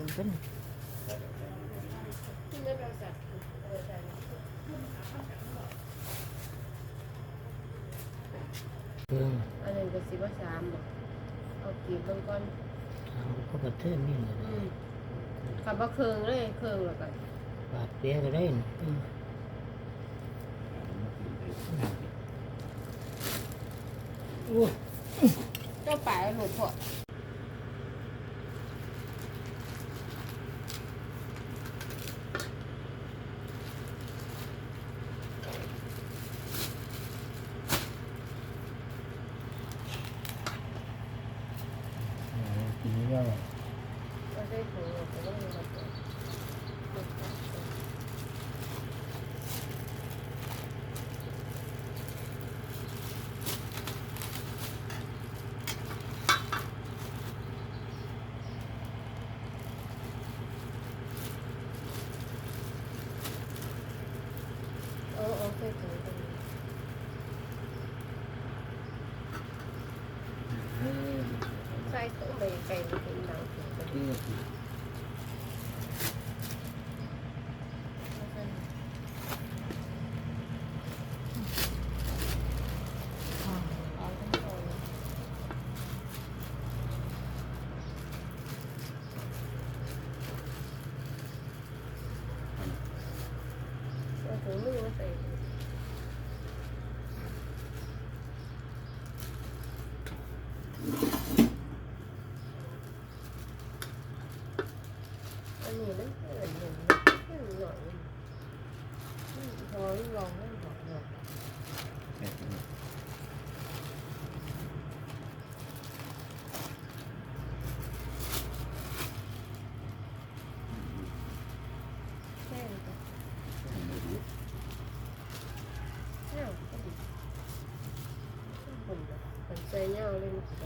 ถึงเป็นที่ไม่เราจัดเออแต่เครื่องอันนั้นก็สิบว่าสามบอกเอากีบลงก่อนทางก็กระเทือนนี่เลยอืมขับว่าเครื่องเลยเครื่องแล้วกันบาดเปียก็ได้นี่อืมโอ้ยเจ้าป่าหลวงพ่อ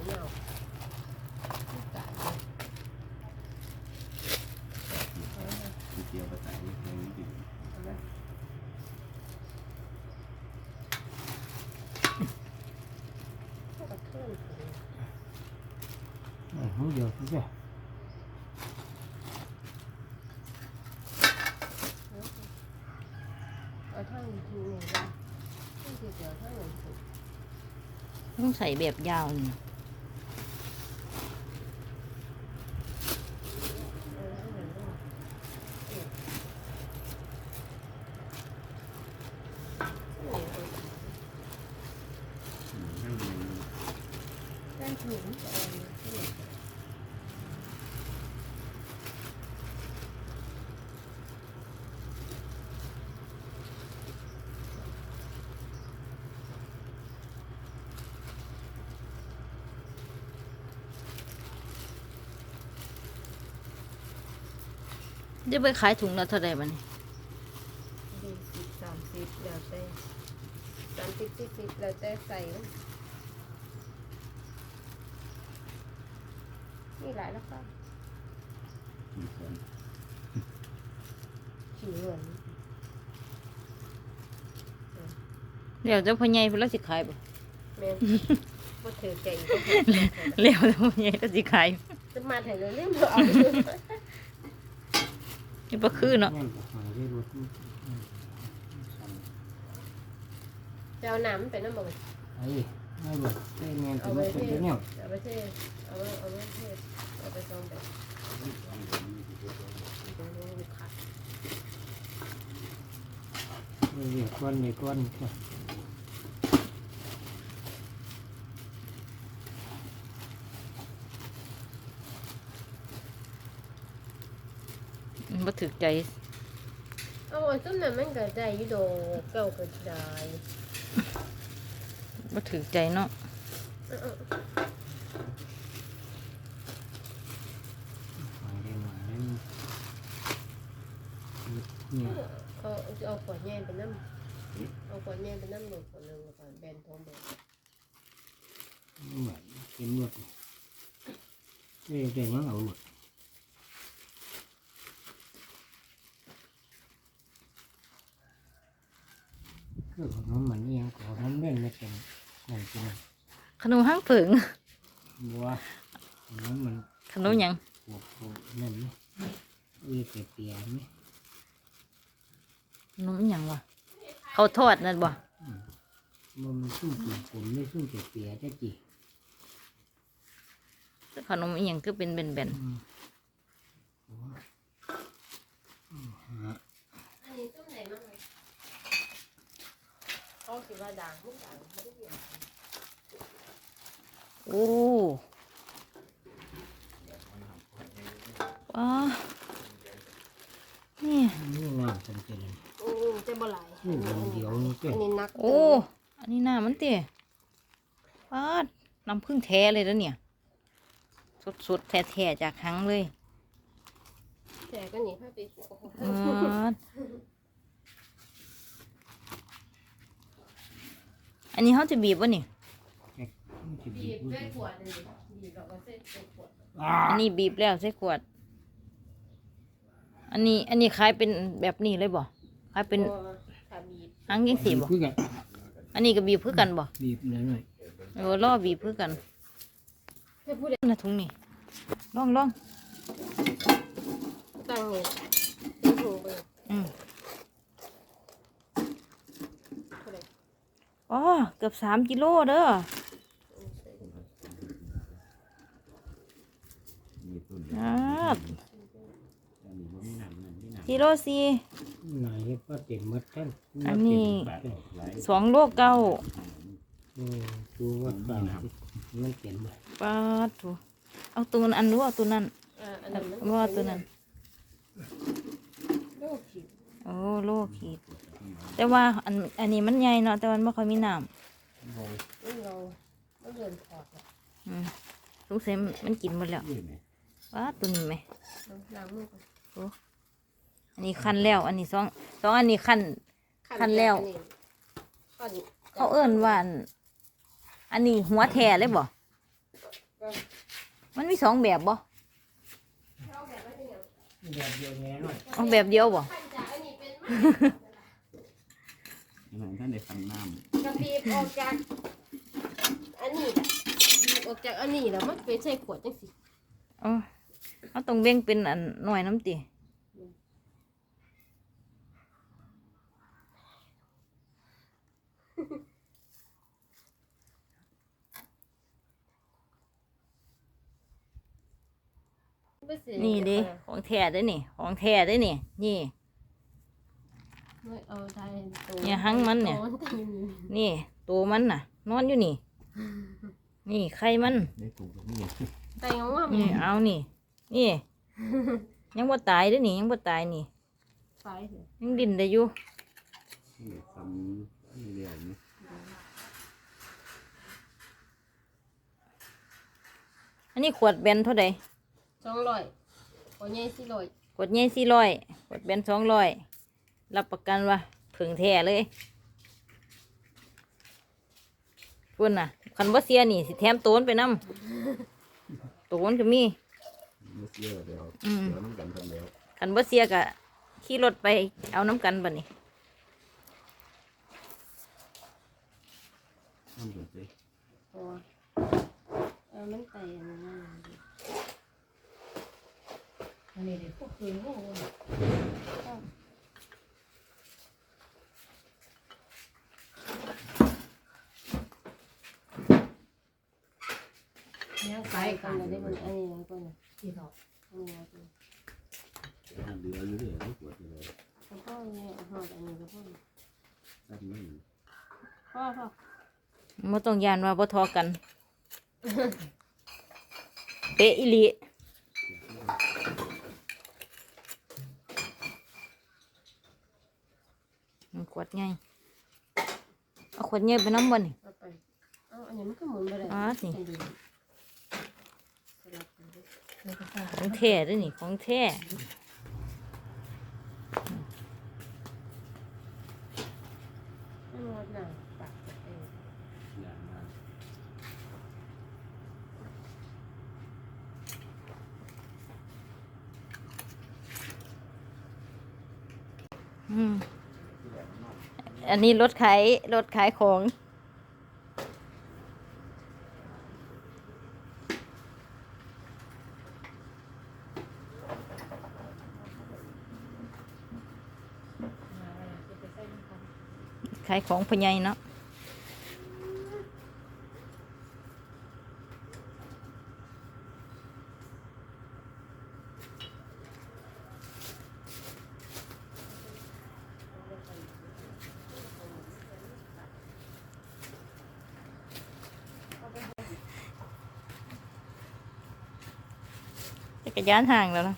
เลยมันก็เงาไม่าเลยเอาละเกี่ยวกับสายเพลงนี้ดีเอาละเอากระเทือนไปเลยหูเดียวที่จะเอาท่างทีหนึ่งได้ท่างทีเดียวท่างหนึ่งถูกต้องใส่แบบยาวนี่ เอาท่างหนึ่งได้เอ๊ะท่างหนึ่งถูก ทั้งเรียน ท่างถูกเอาท่างจะไปขายถุงละเท่าไร่บัดนี้ยี่สิบสามสิบแล้วแต่สามสิบสี่สิบแล้วแต่ใส่ นมีหลายแล้วค่ะมีคนขี่เงินเดี๋ยวเจ้าพ่อใหญ่เพิ่นละสิขายบ่แม่นบ่ถือใจอีกก็ถือใจเลี้ยวเจ้าพ่อใหญ่ละสิขายจะมาถ่ายเรื่องเอานี่บ่คือเนาะ แม่นหายได้รถจะเอาน้ำไปน้ำบ่ไอ้ ไม่รถเต้นแมนเอาเป็นไปเป็นเทศเนี่ยเอาไปเทเอาไปเอาไปเทเอาไปซองแบบลูกค้าเรียกก้อนในก้อนก็มันบ่ถึกใจเอาไอ้ต้นนั้นมันก็ได้อยู่ดอกเก่าก็ได้ บ่ถึกใจเนาะเอาเอาหายได้มาได้เนี่ยเอาเอาขวดแย่ไปน้ำเอาขวดแย่ไปน้ำหนึ่งขวดหนึ่งแล้วก็แบนทองแบบเหมือนเป็นรถเต้เต้ยังเอารถคือของน้ำมันนี่ยังของน้ำเล่นไม่เป็น นั่นเป็นขนมห้างผึ่งบัวน้ำมันขนมหยังปวดปวดนั่นนี่เอ้ยเปียๆไหมขนมอิหยังวะเขาวทอดนั่นบ่มันซุ่มกลุ่มผมไม่ซุ่มเปียๆได้จีขนมอิหยังคือเป็นแบนอืมโอ้ยอืมฮะ อันนี้ต้นไหนบ้างไหม เขาสิว่าด่างพวกด่างไม่ได้เกี่ยวๆโอ้ว้านี่นี่งามจังเลยอืมจะบ่หลายนี่เดียวเดียวนี่เจ้อันนี้นักโอ้ อันนี้หน้ามันเตะปาดน้ำผึ้งแท้เลยแล้วเนี่ย สดๆแท้ๆจากหังเลย แต่ก็หนีให้ไปโอ้โหปาดอันนี้ เขาจะบีบวะนี่บีบด้วยขวดเลยบีบแล้วก็เส้นเป็นขวดอ่าอันนี้บีบแล้วใส่ขวด อันนี้ อันนี้ขายเป็นแบบนี้เลยบ่ขายเป็นถ้าบีบหังยังสีบ่คือกันอันนี้ก็บีบเพื่อกันบ่บีบหน่อยหน่อยเออล่อบีบเพื่อกันให้พูดได้นะถุงนี่ลองลองตั้งไงตั้งหูไป อืม เท่าไหร่ อ๋อเกือบสามกิโลเด้ออ่ากิโลสี่หน่อยก็เต็มหมดท่านอันนี้เต็มหลายสองโลเก้าอืมดูว่าเปล่าสิมันเต็มเลยปาดถูเอาตัวนั้นอันรู้เอาตัวนั้นอ่าอันนั้นมันว่าตัวนั้นลูกผิวโอ้โลขีด แต่ว่าอันอันนี้มันใหญ่เนาะแต่มันไม่ค่อยมีน้นี่เราต้องเดินถอดอะำอืมสงสัยมันกินหมดแล้วว้าตัวนี้ไหมล้างมือก่อนอันนี้คันแล้ว อันนี้สองสองอันนี้คันคันแล้วคันเขาเอิ้นว่าอันอันนี้หัวแท้เลยบ่ก็มันมีสองแบบบ่เอาแบบว่าเนี่ยแบบเดียวแง่หน่อยเอาแบบเดียวบ่คันจาก อันนี้เป็นหลังท่านได้ฟันน้กระบีบออกจากอันนี้แหละบีบออกจากอันนี้แล้วมันไปใส่ขวดจังสิเอาเอาต้องเบ่งเป็นอันหน่อยน้ำติไม่สินี่เดิของแท้เด้อนี่ ของแท้เด้อนี่ นี่ไม่ เอาได้ตัวเนี่ยหั่งมันเนี่ยตัวก็อยู่นี่นี่ ตัวมันน่ะ นอนอยู่นี่ นี่ไข่มันำได้ถูกกับนี่แต่งว่านี่เอานี่ นี่ ยังบ่ตายเด้อนี่ ยังบ่ตายนี่ ไฟเถอะยังดิ้นได้อยู่ นี่ซ้ำนี่เรียนนี่อันนี้ขวดแบนเท่าใดสองร้อยขอใหญ่สี่ร้อยขวดใหญ่สี่ร้อยขวดแบนสองร้อย รับประกันว่าผึ่งแท้เลยพุ่นน่ะ คันบ่เสียนี่สิแถมโตนไปนํโตนก็มีมุสเยอะเดี๋ยวอืมเดี๋ยวน้ำกันทำแล้วคันบ่เสียก็ขี่รถไปเอาน้ำกันบัดนี้น้ำกันสิพอเออมันไต่อันนี้มาอันนี้เด็กพวกคืนโง่ ยังไฟกันเลยได้มันอันนี้แล้วก็เนี่ยที่เราอันนี้แล้วก็เหลืออยู่เรื่อยไม่ปวดเลยแล้วก็เนี่ยหอดอันนี้แล้วก็สั้นไม่พ่อพ่อบ่ต้องยานว่าบ่ทอกัน เป๊ะอีหลีมันขวดใหญ่เอาขวดใหญ่ไปน้ำบ่นี่เอาไปเอาอันนี้มันก็หมุนไปเลยอ๋อสิให้ดูสลับกันด้วยแล้วก็ใส่ ของแท้เด้วยนี่ของแท้อันนี้รถขายรถขายของ เขายของพอใหญายเนาะจักรยานห่างแล้วนะ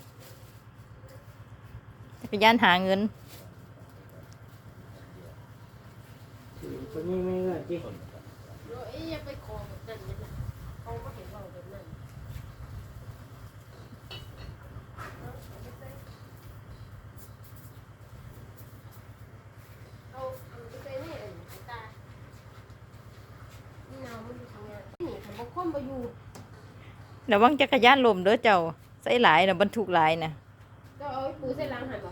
จักรยานหาเงินคน นี้ไม่เงือกจิโอ้ยอย่าไปขอแบบนั้นเลยนะเขาก็เห็นเราแบบนั้นเอาเอาไปใส่ในอันตานี่น้ำมันอยู่ทางนี้นี่ผมบกความไปอยู่ระวังจักรยานลมเด้อเจ้าใส่หลายนะบรรทุกหลายนะก็เอาไว้ปูใส่ล้างหันบ่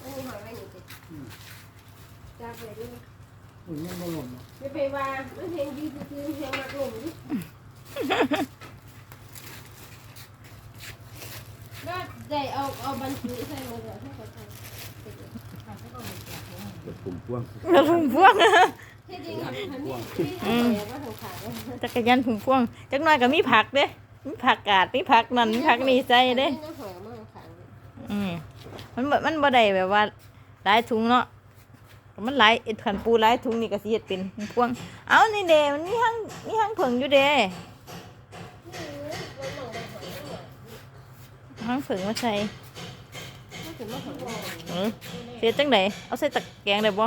อันนี้หอยไว้นี่สิจ้าไปดิ อุ่นยังบ่ลมไม่ไปว่ามันเพลงดีคือเพลงมักลมดิก็ได้เอาเอาบรรจุใส่หมดเลยให้เขาใส่รถกลุ่มพ่วงรถพุ่มพวงที่จริงอะอันนี้ที่เอาว่าของขายจักรยานพุ่มพวง จักหน่อยก็มีผักเด้มีผักกาดมีผักนั่นมีผักนี่ใส่เด้ หอมาของขายอืมมันบ่มันบ่ได้แบบว่าหลายถุงเนาะ มันหลายเอ็ดขันปูหลายถุงนี่ก็สิเฮ็ดเป็นพุ่มพวง เอานี่เด้มันมีหังมีหังเผิงอยู่เด้หังเผิงมาใส่ไม่ถึงมาหอยเออเสียจังไดเอาใส่ตะแกรงได้บ่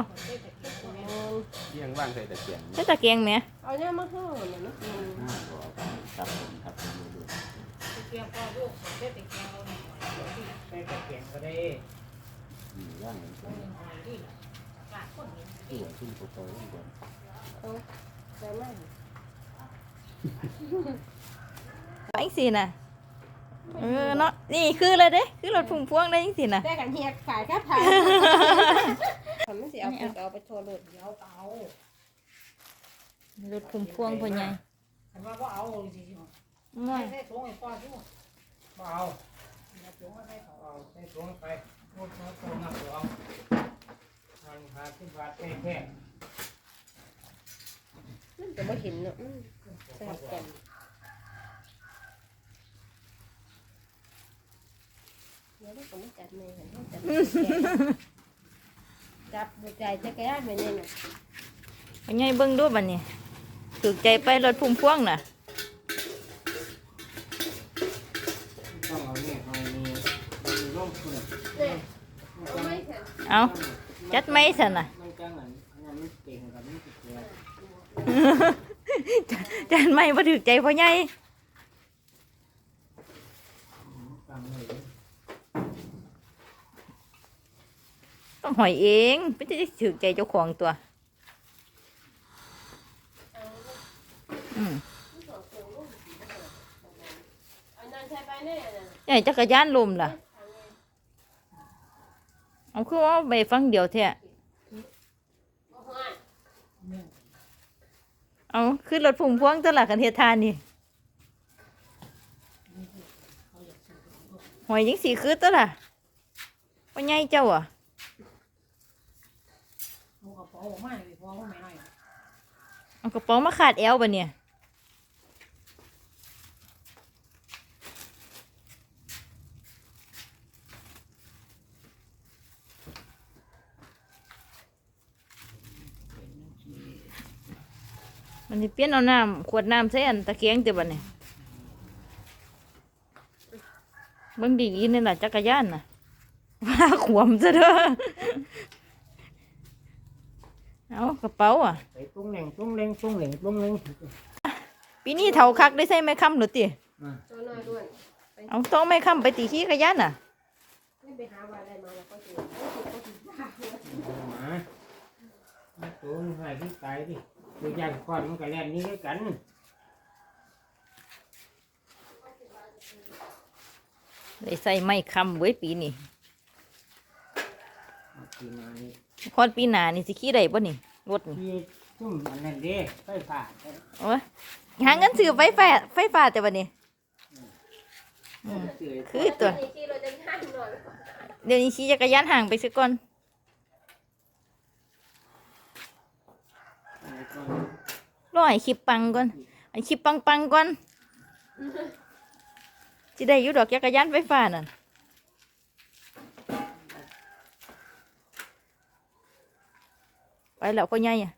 เลี้ยงว่างใส่ตะเกียงใส่ตะแกรงแหมเอาเนี่ยมาห่อเนี่ยนะห้าบ่เอาไปครับผมครับผมดูใส่ตะเกียงก็ได้อืมย่าง มันก็ตัวขึ้นโตๆขึ้นก่อนใส่มาไปจังซี่น่ะเออเนาะนี่คือเลยเด้คือรถพุ่มพวงได้จังซี่น่ะแต่กันเฮียขายแค่ผ่านผมไม่สิเอาไปเอาไปโชว์รถเดี๋ยวเอารถพุ่มพวงพ่อใหญ่คันว่าบ่เอาจริงน้อยๆให้ถุงให้ป้าทุกบ่เอาเอาถุงให้เขาเอาใส่ถุงไป ทแค่มันจะไม่เห็นเนาะอืมแซ่บกันเดี๋ยวเราก็มาจัดเมย์กันจัดเมย์จับบุใจจะแก้ไม่เนี่ยนะพ่อใหญ่เบิ่งดูบัดนี้ถูกใจไปรถพุ่มพวงน่ะ ต้องเอาเนี่ยเอานี่มีร่มคุณ เนี่ย เอาไม่เถอะเอาจัดไหมซั่นน่ะมันจังอันนั้นมันเก่งกับมันเก่งจานไม่บ่ถูกใจพ่อใหญ่ฟังเลยต้องหอยเองไม่ใช่ถูกใจเจ้าของตัวอืมอันนั้นใช่ไปเนี่ยนะใหญ่จักรยานลมล่ะ เอาคือว่าไปฟังเดียวแท้บ่ฮอดเอาขึ้นรถพุ่มพวงตลาดกันเทศทานนี่หอยยังสีคือตัวล่ะว่าไงเจ้าอะเอากระเป๋าออกมาขาดแอวบ่เนี่ย มันจะเปลี่ยนเอาน้ำขวดน้ำใส่อันตะเกียงเต็บันเนี่ยเบิ่งดีๆนี่ล่ะจักรยานน่ะว่าขวมซะเด้อเอากระเป๋าอะไปตุ้งแหน่งตุ้งเล็งตุ้งเหล่งตุ้งเล็งปีนี้เท่าคักได้ใส่ไม้ค้ำหรือติตัวน้อยด้วยเอาต้องไม้ค้ำไปตีขี้กระยานน่ะนี่ไปหาว่าอะไรมาแล้วก็ถือหมามาตัวมันหายที่ตายดิ ตัวอย่างก่อนมันก็แล่นนี้ด้วยกันได้ใส่ไม้ค้ำไว้ปีนี้เอาปีหนานี่คอนปีหน้านี่สิขี้ได้บ่นี่รถนี่ที่ซุ่มอันนั้นเด้ไฟฟ้าโอ้ยหาเงินซื้อไฟฟ้าไฟฟ้าแต่บัดนี้เสือคือตัวที่เราจะห้ามหน่อย เดี๋ยวนี้ขี่จักรยานห่างไปซะก่อน รอให้คลิปปังก่อนให้คลิปปังปังก่อนจะได้ยู่ดอกจักรยานไฟฟ้านั่นไปแล้วพ่อใหญ่ะ